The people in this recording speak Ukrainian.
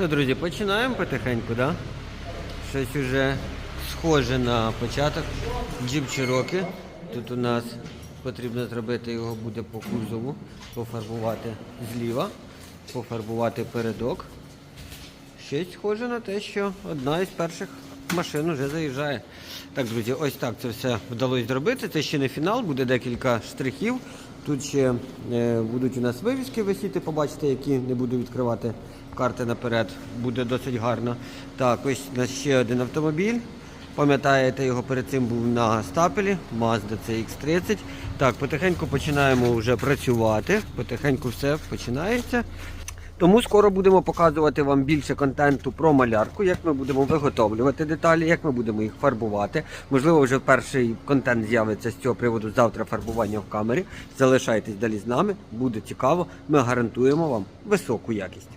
Що, друзі, починаємо потихеньку, да? Щось уже схоже на початок. Джип Cherokee. Тут у нас потрібно зробити його буде по кузову, пофарбувати зліва, пофарбувати передок. Щось схоже на те, що одна із перших машин вже заїжджає. Так, друзі, ось так це все вдалося зробити. Це ще не фінал, буде декілька штрихів. Тут ще е, будуть у нас вивіски висіти, побачите, які не буду відкривати карти наперед. Буде досить гарно. Так, ось у нас ще один автомобіль. Пам'ятаєте, його перед цим був на стапелі, Mazda CX-30. Так, потихеньку починаємо вже працювати. Потихеньку все починається. Тому скоро будемо показувати вам більше контенту про малярку, як ми будемо виготовлювати деталі, як ми будемо їх фарбувати. Можливо, вже перший контент з'явиться з цього приводу завтра фарбування в камері. Залишайтесь далі з нами, буде цікаво. Ми гарантуємо вам високу якість.